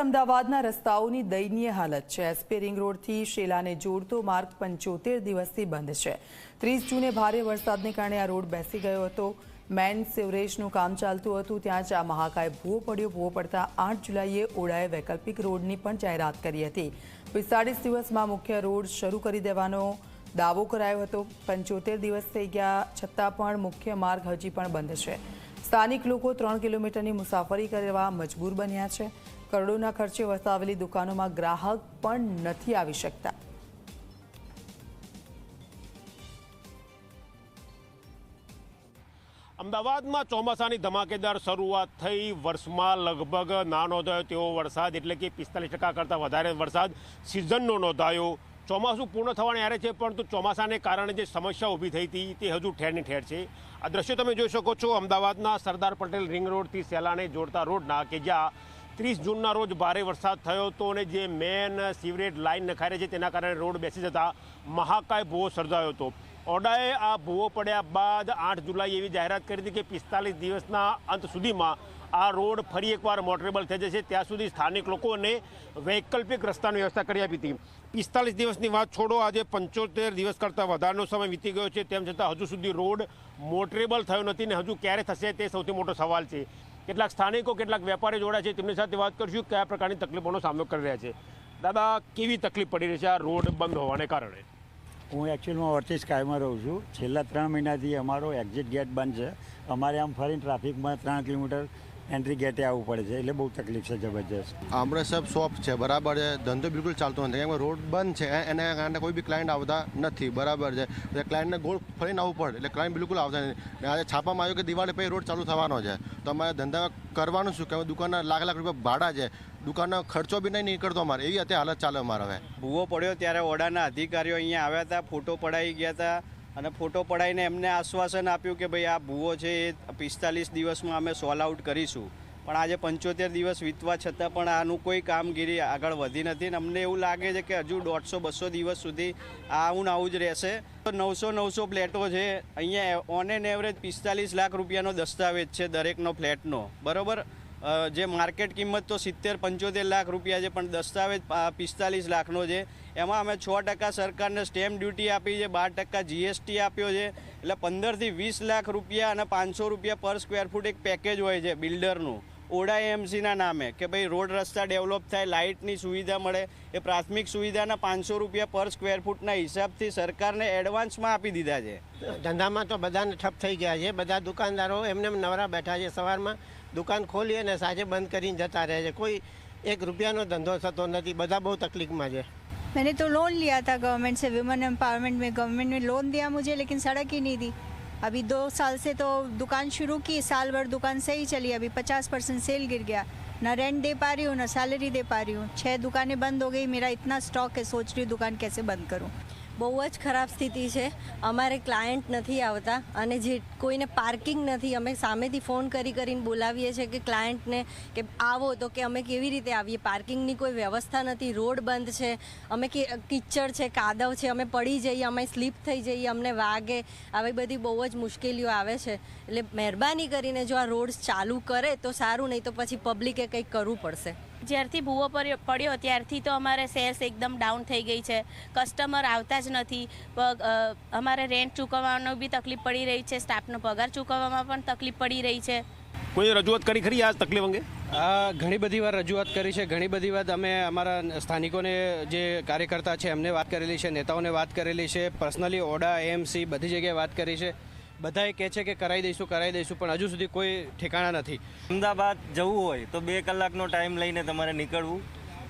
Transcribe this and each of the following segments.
અમદાવાદના રસ્તાઓની દયનીય હાલત છે. એસપી રિંગ રોડથી શેલાને જોડતો માર્ગ પંચોતેર દિવસથી બંધ છે. ત્રીસ જૂને ભારે વરસાદને કારણે આ રોડ બેસી ગયો હતો. મેન સિવરેજનું કામ ચાલતું હતું. ત્યાં જ આ મહાકાય ભૂવો પડ્યો. ભૂવો પડતા આઠ જુલાઈએ ઓડાએ વૈકલ્પિક રોડની પણ જાહેરાત કરી હતી. પિસ્તાળીસ દિવસમાં મુખ્ય રોડ શરૂ કરી દેવાનો દાવો કરાયો હતો. પંચોતેર દિવસ થઈ ગયા છતાં પણ મુખ્ય માર્ગ હજી પણ બંધ છે. સ્થાનિક લોકો ત્રણ કિલોમીટરની મુસાફરી કરવા મજબૂર બન્યા છે. કરોડોના ખર્ચે વસાવેલી દુકાનોમાં ગ્રાહક પણ નથી આવી શકતા. અમદાવાદમાં ચોમાસાની ધમાકેદાર શરૂઆત થઈ. વર્ષમાં લગભગ ના નોંધાયો તેવો વરસાદ, એટલે કે પિસ્તાલીસ ટકા કરતાં વધારે વરસાદ સિઝનનો નોંધાયો. ચોમાસું પૂર્ણ થવાને આરે છે, પરંતુ ચોમાસાને કારણે જે સમસ્યા ઊભી થઈ હતી, તે હજુ ઠેરની ઠેર છે. આ દ્રશ્યો તમે જોઈ શકો છો અમદાવાદના સરદાર પટેલ રિંગ રોડથી સેલાને જોડતા રોડના, કે જ્યાં ત્રીસ જૂનના રોજ ભારે વરસાદ થયો હતો અને જે મેન સીવરેજ લાઇન નખાઈ રહી છે તેના કારણે રોડ બેસી જતા મહાકાય ભૂવો સર્જાયો હતો. ઓડાએ આ ભૂવો પડ્યા બાદ આઠ જુલાઈ એવી જાહેરાત કરી હતી કે પિસ્તાલીસ દિવસના અંત સુધીમાં આ રોડ ફરી એકવાર મોટરેબલ થઈ જશે. ત્યાં સુધી સ્થાનિક લોકોને વૈકલ્પિક રસ્તાની વ્યવસ્થા કરી આપી હતી. પિસ્તાલીસ દિવસની વાત છોડો, આજે પંચોતેર દિવસ કરતાં વધારેનો સમય વીતી ગયો છે. તેમ છતાં હજુ સુધી રોડ મોટરેબલ થયો નથી ને હજુ ક્યારે થશે તે સૌથી મોટો સવાલ છે. કેટલાક સ્થાનિકો, કેટલાક વેપારી જોડા છે. તેમની સાથે વાત કરીશું કયા પ્રકારની તકલીફોનો સામનો કરી રહ્યા છે. દાદા, કેવી તકલીફ પડી રહી છે આ રોડ બંધ હોવાને કારણે? હું એકચ્યુઅલમાં વર્ચિસ કાયમાં રહું છું. છેલ્લા ત્રણ મહિનાથી અમારો એક્ઝિટ ગેટ બંધ છે. અમારે આમ ફરીને ટ્રાફિકમાં ત્રણ કિલોમીટર એન્ટ્રી ગેટે આવવું પડે છે એટલે બહુ તકલીફ છે જબરજસ્ત. આપણે સબ શોપ છે બરાબર છે. ધંધો બિલકુલ ચાલતો નથી. કેમ કે રોડ બંધ છે એના કારણે કોઈ બી ક્લાયન્ટ આવતા નથી બરાબર છે. એટલે ક્લાયન્ટને ગોળ ફરીને આવવું પડે એટલે ક્લાયન્ટ બિલકુલ આવતા નથી. આજે છાપામાં આવ્યું કે દિવાળી પછી રોડ ચાલુ થવાનો છે. તો અમારે ધંધા કરવાનું શું? કે દુકાનના લાખ લાખ રૂપિયા ભાડા છે. દુકાનનો ખર્ચો બી નહીં નીકળતો અમારે. એવી અત્યારે હાલત ચાલે અમારે હવે. ભૂવો પડ્યો ત્યારે ઓડાના અધિકારીઓ અહીંયા આવ્યા હતા ફોટો પડાઈ ગયા હતા. અને ફોટો પડાવીને એમને આશ્વાસન આપ્યું કે ભાઈ આ ભૂવો છે એ પિસ્તાલીસ દિવસમાં અમે સોલ આઉટ કરીશું. પણ આજે પંચોતેર દિવસ વીતવા છતાં પણ આનું કોઈ કામગીરી આગળ વધી નથી. અને અમને એવું લાગે છે કે હજુ દોઢસો, બસો દિવસ સુધી આવું ને આવું જ રહેશે. તો નવસો નવસો ફ્લેટો છે. અહીંયા ઓન એન એવરેજ પિસ્તાલીસ લાખ રૂપિયાનો દસ્તાવેજ છે દરેકનો ફ્લેટનો. બરોબર? જે માર્કેટ કિંમત તો સિત્તેર, પંચોતેર લાખ રૂપિયા છે, પણ દસ્તાવેજ પિસ્તાલીસ લાખનો છે. એમાં અમે છ ટકા સરકારને સ્ટેમ્પ ડ્યુટી આપી છે, બાર ટકા જીએસટી આપ્યો છે. એટલે પંદરથી વીસ લાખ રૂપિયા અને પાંચસો રૂપિયા પર સ્ક્વેર ફૂટ એક પેકેજ હોય છે બિલ્ડરનું ઓડા એમસીના નામે કે ભાઈ રોડ રસ્તા ડેવલપ થાય લાઇટની સુવિધા મળે એ પ્રાથમિક સુવિધાના પાંચસો રૂપિયા પર સ્ક્વેર ફૂટના હિસાબથી સરકારને એડવાન્સમાં આપી દીધા છે ધંધામાં તો બધાને ઠપ થઈ ગયા છે બધા દુકાનદારો એમને એમ નવરા બેઠા છે સવારમાં દુકાન ખોલી અને સાંજે બંધ કરીને જતા રહે છે કોઈ એક રૂપિયાનો ધંધો થતો નથી બધા બહુ तकलीफ છે मैंने तो लोन लिया था गवर्नमेंट से विमेन एम्पावरमेंट में गवर्नमेंट ने लोन दिया मुझे लेकिन सड़क ही नहीं दी अभी दो साल से तो दुकान शुरू की, साल भर दुकान सही चली। अभी पचास परसेंट सेल गिर गया। ना रेंट दे पा रही हूँ, ना सैलरी दे पा रही हूँ। छः दुकानें बंद हो गई, मेरा इतना स्टॉक है, सोच रही हूँ दुकान कैसे बंद करूँ। બહુ જ ખરાબ સ્થિતિ છે. અમારે ક્લાયન્ટ નથી આવતા અને જે કોઈને પાર્કિંગ નથી, અમે સામેથી ફોન કરી કરીને બોલાવીએ છીએ કે ક્લાયન્ટને કે આવો તો કે અમે કેવી રીતે આવીએ? પાર્કિંગની કોઈ વ્યવસ્થા નથી, રોડ બંધ છે, અમે કે, કિચડ છે, કાદવ છે, અમે પડી જઈએ, અમે સ્લીપ થઈ જઈએ, અમને વાગે, આવી બધી બહુ જ મુશ્કેલીઓ આવે છે. એટલે મહેરબાની કરીને જો આ રોડ ચાલુ કરે તો સારું, નહીં તો પછી પબ્લિકે કંઈક કરવું પડશે. જ્યારથી ભૂવો પડ્યો પડ્યો ત્યારથી તો અમારે સેલ્સ એકદમ ડાઉન થઈ ગઈ છે. કસ્ટમર આવતા જ નથી. અમારે રેન્ટ ચૂકવવાનો બી તકલીફ પડી રહી છે. સ્ટાફનો પગાર ચૂકવવામાં પણ તકલીફ પડી રહી છે. કોઈ રજૂઆત કરી ખરી આ તકલીફ અંગે? ઘણી બધી વાર રજૂઆત કરી છે. ઘણી બધી વાર અમે અમારા સ્થાનિકોને જે કાર્યકર્તા છે એમને વાત કરેલી છે નેતાઓને વાત કરેલી છે. પર્સનલી ઓડા એએમસી બધી જગ્યાએ વાત કરી છે. બધાએ કહે છે કે કરાવી દઈશું કરાવી દઈશું પણ હજુ સુધી કોઈ ઠેકાણા નથી. અમદાવાદ જવું હોય તો બે કલાકનો ટાઈમ લઈને તમારે નીકળવું.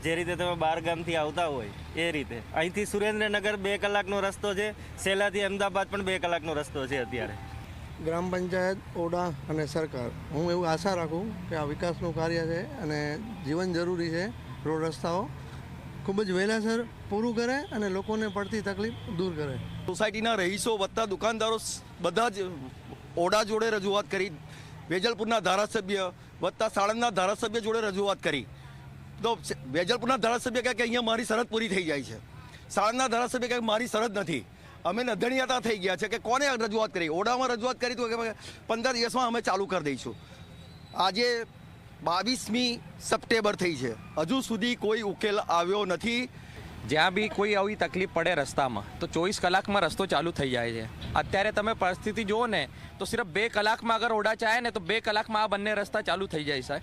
જે રીતે તમે બાર ગામથી આવતા હોય એ રીતે. અહીંથી સુરેન્દ્રનગર બે કલાકનો રસ્તો છે સેલાથી અમદાવાદ પણ બે કલાકનો રસ્તો છે અત્યારે. ગ્રામ પંચાયત ઓડા અને સરકાર. હું એવું આશા રાખું કે આ વિકાસનું કાર્ય છે અને જીવન જરૂરી છે રોડ રસ્તાઓ. ખૂબ જ વહેલાસર પૂરું કરે અને લોકોને પડતી તકલીફ દૂર કરે. સોસાયટીના રહીશો વત્તા દુકાનદારો બધા જ ઓડા જોડે રજૂઆત કરી. વેજલપુરના ધારાસભ્ય વત્તા સાણંદના ધારાસભ્ય જોડે રજૂઆત કરી. તો વેજલપુરના ધારાસભ્ય કહે કે અહીંયા મારી શરત પૂરી થઈ જાય છે. સાણંદના ધારાસભ્ય કહે મારી શરત નથી. અમે નધણિયાતા થઈ ગયા છે કે કોને રજૂઆત કરી? ઓડામાં રજૂઆત કરી તો કે પંદર દિવસમાં અમે ચાલુ કરી દઈશું. આજે બાવીસમી સપ્ટેમ્બર થઈ છે. હજુ સુધી કોઈ ઉકેલ આવ્યો નથી. જ્યાં બી કોઈ આવી તકલીફ પડે રસ્તામાં તો ચોવીસ કલાકમાં રસ્તો ચાલુ થઈ જાય છે. અત્યારે તમે પરિસ્થિતિ જુઓ ને તો સિર્ફ બે કલાકમાં અગર ઓડા ચાહે ને તો બે કલાકમાં આ બંને રસ્તા ચાલુ થઈ જાય છે.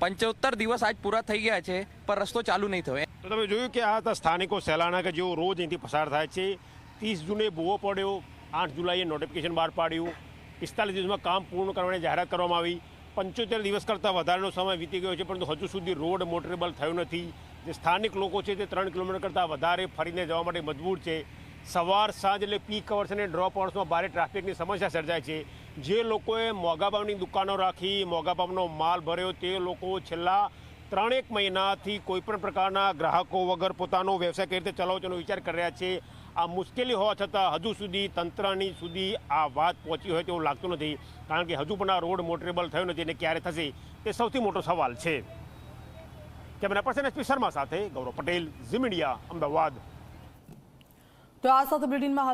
પંચોતેર દિવસ આજ પૂરા થઈ ગયા છે પણ રસ્તો ચાલુ નહીં થયો. તો તમે જોયું કે આ સ્થાનિકો સહેલાણા કે જેઓ રોજ અહીંથી પસાર થાય છે. ત્રીસ જૂને ભૂવો પડ્યો આઠ જુલાઈએ નોટિફિકેશન બહાર પાડ્યું. પિસ્તાલીસ દિવસમાં કામ પૂર્ણ કરવાની જાહેરાત કરવામાં આવી. પંચોતેર દિવસ કરતાં વધારેનો સમય વીતી ગયો છે, પરંતુ હજુ સુધી રોડ મોટરેબલ થયો નથી. જે સ્થાનિક લોકો છે તે ત્રણ કિલોમીટર કરતાં વધારે ફરીને જવા માટે મજબૂર છે. સવાર સાંજ એટલે પીક અવર્સ અને ડ્રોપ અવર્સમાં ભારે ટ્રાફિકની સમસ્યા સર્જાય છે. જે લોકોએ મોગાભાવની દુકાનો રાખી મોગાભાવનો માલ ભર્યો, તે લોકો છેલ્લા ત્રણેક મહિનાથી કોઈપણ પ્રકારના ગ્રાહકો વગર પોતાનો વ્યવસાય કઈ રીતે ચલાવો તેનો વિચાર કરી રહ્યા છે. આ મુશ્કેલી હોવા છતાં હજુ સુધી તંત્રની સુધી આ વાત પહોંચી હોય તેવું લાગતું નથી. કારણ કે હજુ પણ આ રોડ મોટરેબલ થયો નથી અને ક્યારે થશે તે સૌથી મોટો સવાલ છે. કેમેરા પર્સન એસપી શર્મા સાથે ગૌરવ પટેલ, ઝી મીડિયા, અમદાવાદ. તો આ સાથે બુલેટિનમાં